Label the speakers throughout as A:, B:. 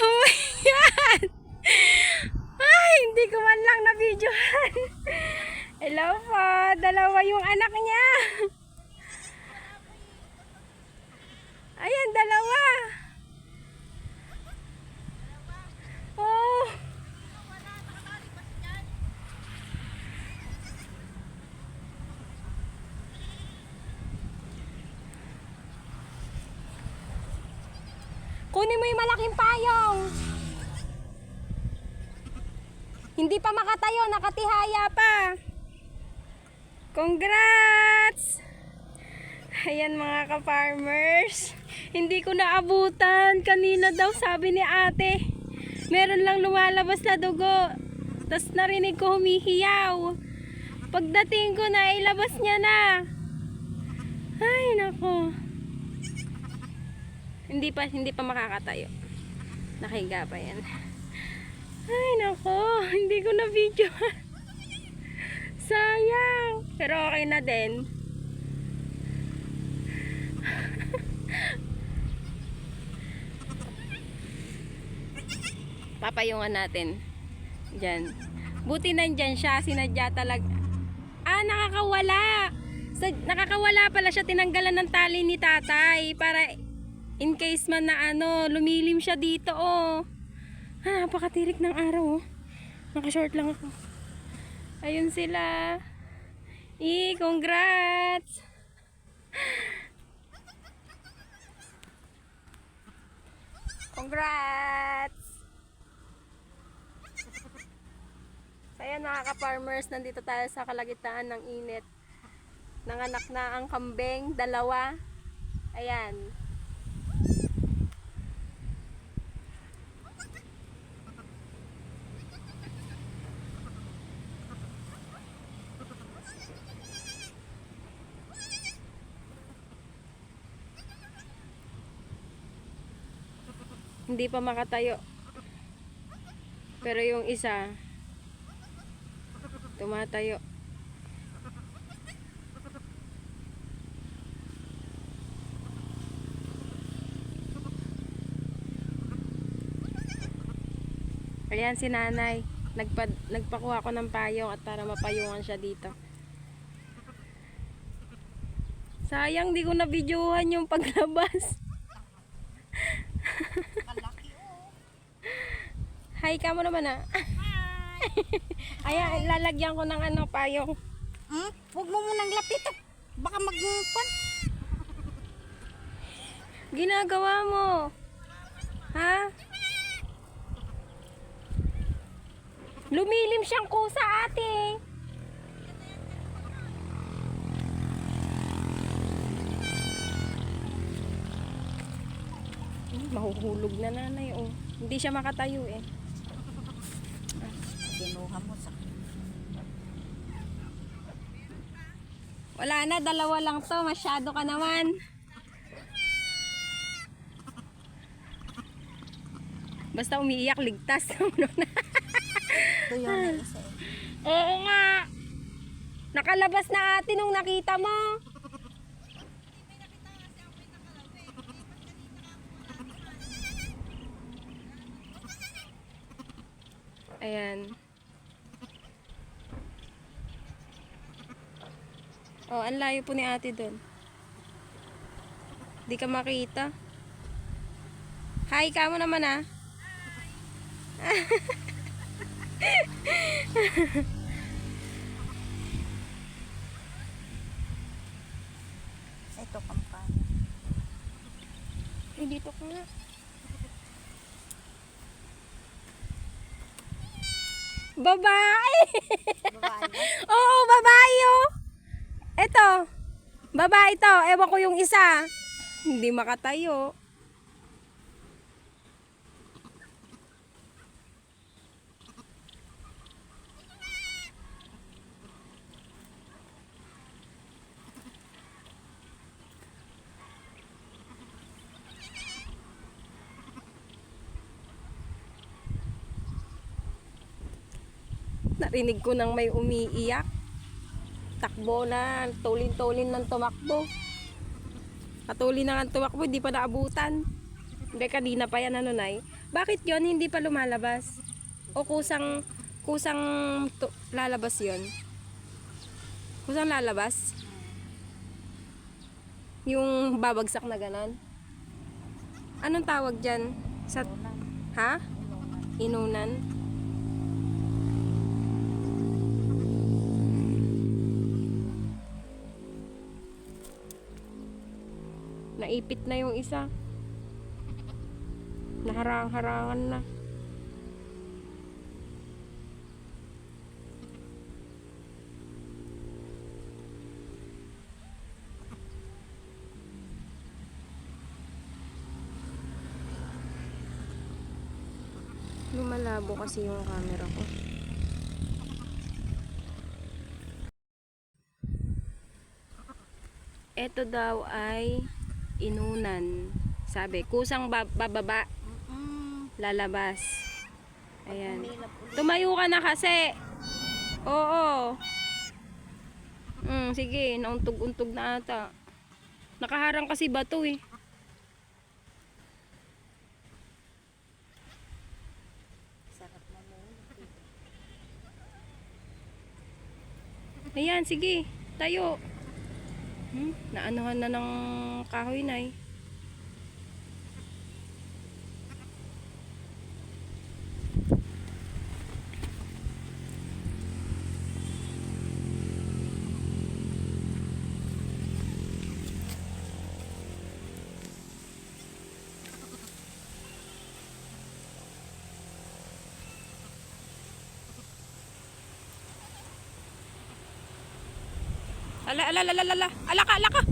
A: Oh my God! Ay, hindi ko man lang na-videohan. Hello po, dalawa yung anak niya. Ayan, dalawa. Oh. Kunin mo yung malaking payong. Hindi pa makatayo, nakatihaya pa. Congrats! Ayan mga ka-farmers. Hindi ko naabutan. Kanina daw sabi ni ate. Meron lang lumalabas na dugo. Tapos narinig ko humihiyaw. Pagdating ko na, ilabas niya na. Ay, nako. Hindi pa, hindi pa makakatayo. Nakahiga pa yan. Ay, nako. Hindi ko na video. Sayang. Pero okay na din. Papayungan natin. Diyan. Buti nandyan siya. Sinadya talaga. Ah, nakakawala. Sa, nakakawala pala siya. Tinanggalan ng tali ni tatay. Para in case man na ano, lumilim siya dito, oh. Ah, napakatirik ng araw, oh. Naka-short lang ako. Ayun sila. Eh, congrats! Congrats! So, ayan mga ka-farmers, nandito tayo sa kalagitnaan ng init. Nanganak na ang kambing, dalawa. Ayan. Hindi pa makatayo. Pero yung isa, tumatayo. Ayan si nanay. Nagpa, nagpakuha ko ng payong at para mapayungan siya dito. Sayang, di ko na videohan yung paglabas. Hi ka mo naman ah. Ayan, lalagyan ko ng ano, payong.
B: Hmm? Huwag mo munang lapit. ah. Baka magpan.
A: Ginagawa mo. Ha? Lumilim siyang kusa ate. Mahuhulog na nanay oh. Hindi siya makatayo eh.
B: Kinuha mo sa...
A: Wala na, dalawa lang to. Masyado ka naman. Basta umiiyak, ligtas.
B: Eh.
A: Oo nga. Nakalabas na ate nung nakita mo. Ayan. Oh, ang layo po ni ate doon. Di ka makita. Hi ka mo naman ah.
B: Ito kampanya.
A: Eh, dito ka nga. Babae!
B: Babae ba?
A: Oo, babae oh. Ito. Babae to. Ewan ko yung isa. Hindi makatayo. Narinig ko nang may umiiyak. Takbo na, tulin-tulin ng tumakbo. Katulin na ng tumakbo, di pa naabutan. Hindi, kanina pa yan, ano, Nay. Bakit yon hindi pa lumalabas? O kusang, kusang to- lalabas yon? Kusang lalabas? Yung babagsak na ganon? Anong tawag dyan? Sa, ha? Inunan? Naipit na yung isa. Naharang-harangan na. Lumalabo kasi yung camera ko. Ito daw ay inunan. Sabi, kusang ba- bababa, lalabas. Ayan. Tumayo ka na kasi. Oo. Mm, sige, nauntog-untog na ata. Nakaharang kasi bato eh. Ayan, sige. Tayo. Hmm, naanuhan na ng kahoy na eh. Ala, ala, ala, ala, ala, ala ka, ala ka.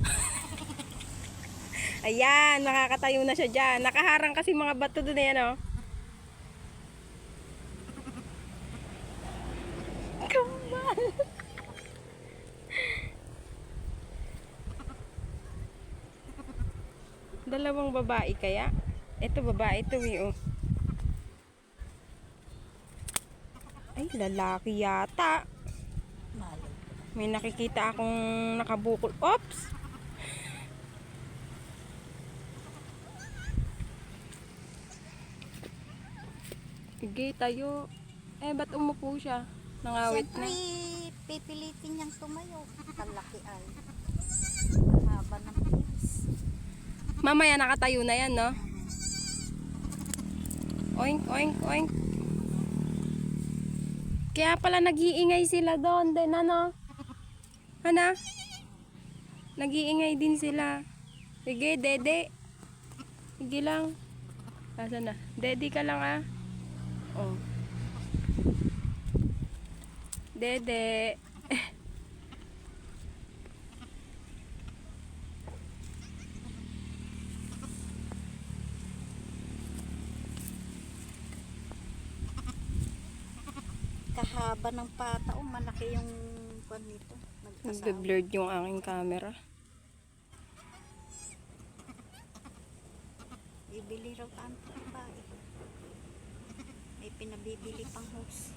A: Ayan, nakakatayo na siya dyan. Nakaharang kasi mga bato doon yan, oh. Kamal. Dalawang babae kaya? Ito babae ito eh, oh. Ay, lalaki yata. May nakikita akong nakabukol. Oops! Sige, tayo. Eh, ba't umupo siya? Nangawit
B: Siyempre,
A: na.
B: pipilitin niyang tumayo. Kalaki ay. Haba ng pilis.
A: Mamaya nakatayo na yan, no? Oink, oink, oink. Kaya pala nag-iingay sila doon din, ano? Ano? Nag-iingay din sila. Sige, dede. Sige lang. Asa na? Dede ka lang, ah. Oh. Dede.
B: Kahaba ng pata. Oh, malaki yung kwan nito.
A: Nagbe-blurred yung aking camera.
B: Bibili raw ka ang babae. May pinabibili pang hose.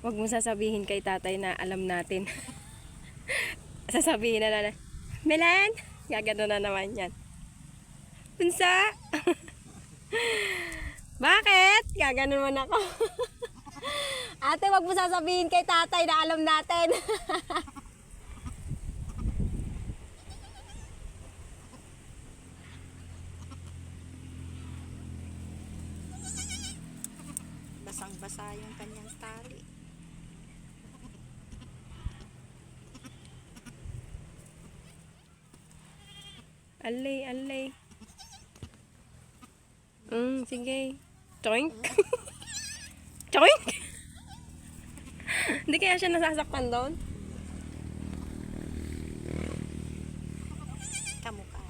A: Huwag mo sasabihin kay tatay na alam natin. sasabihin na na, Milan! Gagano na naman yan. Punsa! Bakit? Gagano naman ako. Ate, wag mo sasabihin kay tatay na alam natin.
B: Basang-basa yung kanyang tali.
A: alay, alay. Mm, sige. Choink. Choink! Hindi kaya siya nasasaktan doon?
B: Kamukha.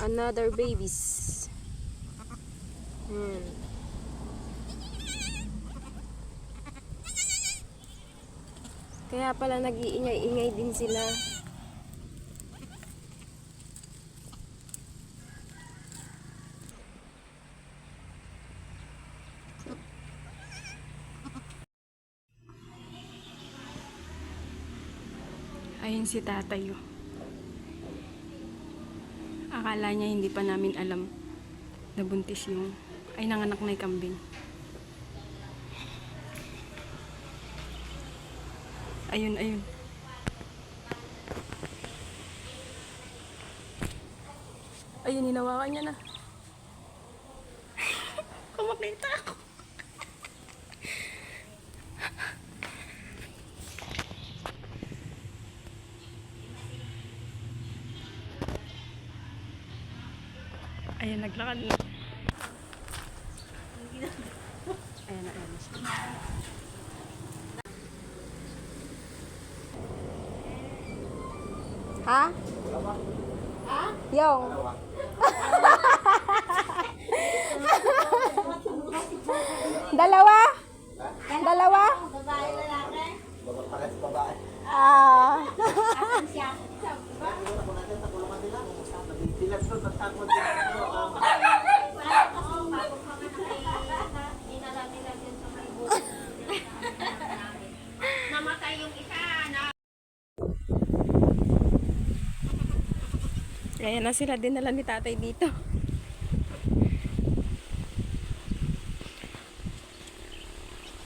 A: Another babies. Hmm. Kaya pala nag-iingay-ingay din sila. Ayun si tatayo. Oh. Akala niya hindi pa namin alam na buntis yung ay nanganak na yung kambing. Ayun, ayun. Ayun, hinawakan niya na. Kumakita ako. Ayan, naglakad na. Ayan na, ayan na siya.
B: Ha? Yung. Dalawa? Dalawa? Babae, lalaki? Ah.
A: Ayan na sila dinala ni tatay dito.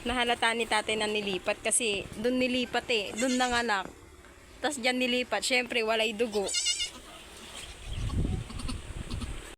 A: Nahalata ni tatay na nilipat kasi doon nilipat eh. Doon nanganak. Tapos dyan nilipat. Siyempre, walay dugo.